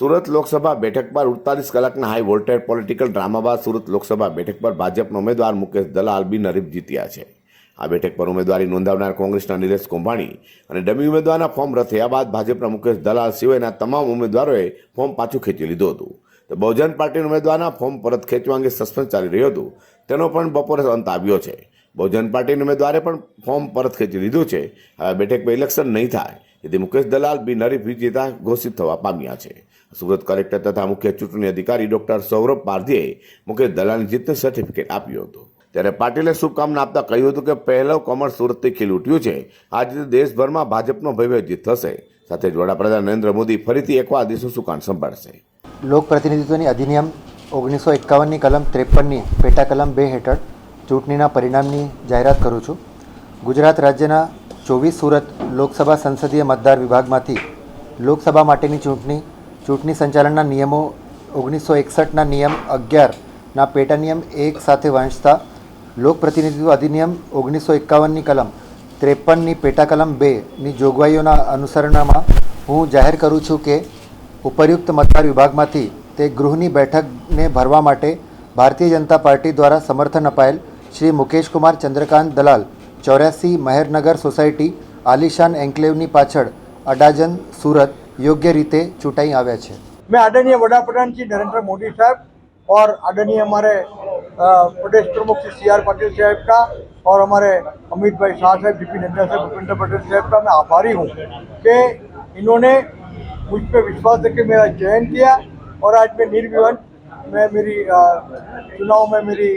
સુરત લોકસભા બેઠક પર અડતાલીસ કલાકના હાઈ વોલ્ટેજ પોલિટિકલ ડ્રામા બાદ સુરત લોકસભા બેઠક પર ભાજપના ઉમેદવાર મુકેશ દલાલ બિનહરીફ જીત્યા છે. આ બેઠક પર ઉમેદવારી નોંધાવનાર કોંગ્રેસના નિલેશ કુંભાણી અને ડમી ઉમેદવારના ફોર્મ રદ થયા બાદ ભાજપના મુકેશ દલાલ સિવાયના તમામ ઉમેદવારોએ ફોર્મ પાછું ખેંચી લીધું હતું. તો બહુજન પાર્ટીના ઉમેદવારના ફોર્મ પરત ખેંચવા અંગે સસ્પેન્સ ચાલી રહ્યું હતું. તેનો પણ બપોરે અંત આવ્યો છે. બહુજન પાર્ટીના ઉમેદવારે પણ ફોર્મ પરત ખેંચી લીધું છે. હવે બેઠક પર ઇલેક્શન નહીં થાય. તેથી મુકેશ દલાલ બિનહરીફ વિજેતા ઘોષિત થવા પામ્યા છે. સુરત કલેક્ટર તથા મુખ્ય ચૂંટણી અધિકારી ડોક્ટર સૌરભ પારધીએ મુકેશ દલાલની જીતનું સર્ટિફિકેટ આપ્યું હતું. ત્યારે પાટીલે શુભકામના આપતા કહ્યું હતું કે પહેલો કમળ સુરતથી ખીલ ઉઠ્યું છે. આ રીતે દેશભરમાં ભાજપનો ભવ્ય જીત થશે. સાથે જ વડાપ્રધાન નરેન્દ્ર મોદી ફરીથી એકવાર દેશનું સુકાન સંભાળશે. લોક પ્રતિનિધિત્વની અધિનિયમ ઓગણીસો એકાવનની કલમ ત્રેપનની પેટા કલમ બે હેઠળ ચૂંટણીના પરિણામની જાહેરાત કરું છું. ગુજરાત રાજ્યના ચોવીસ સુરત લોકસભા સંસદીય મતદાર વિભાગમાંથી લોકસભા માટેની ચૂંટણી ચૂંટણી સંચાલનના નિયમો ઓગણીસો એકસઠના નિયમ અગિયારના પેટા નિયમ એક સાથે વાંચતા લોક પ્રતિનિધિત્વ અધિનિયમ ઓગણીસો એકાવનની કલમ ત્રેપનની પેટા કલમ બેની જોગવાઈઓના અનુસરણમાં હું જાહેર કરું છું કે ઉપરયુક્ત મતદાર વિભાગમાંથી તે ગૃહની બેઠકને ભરવા માટે ભારતીય જનતા પાર્ટી દ્વારા સમર્થન અપાયેલ શ્રી મુકેશ કુમાર ચંદ્રકાંત દલાલ ચોર્યાસી મહેરનગર સોસાયટી આલિશાન એન્કલેવની પાછળ અડાજન સુરત યોગ્ય રીતે ચૂંટાઈ આવ્યા છે मैं आदरणीय वडाप्रधान जी नरेंद्र मोदी साहब और आदरणीय हमारे अ, प्रदेश प्रमुख श्री सी आर पाटिल साहब का और हमारे अमित भाई शाह साहब डीपी नड्डा साहब भूपेंद्र पटेल साहब का मैं आभारी हूँ कि इन्होंने मुझ पर विश्वास करके मेरा चयन किया और आज मैं निर्विवन मैं मेरी अ, चुनाव में मेरी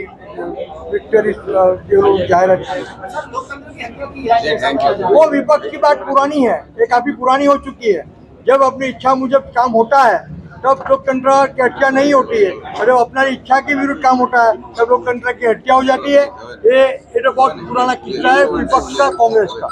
विक्टरी वो विपक्ष की बात पुरानी है, ये काफ़ी पुरानी हो चुकी है। जब अपनी इच्छा मुझे काम होता है, तब लोकतंत्र की हत्या नहीं होती है। और जब अपना इच्छा के विरुद्ध काम होता है, तब लोकतंत्र की हत्या हो जाती है। ये ये तो बहुत पुराना किस्सा है, विपक्ष का, कांग्रेस का।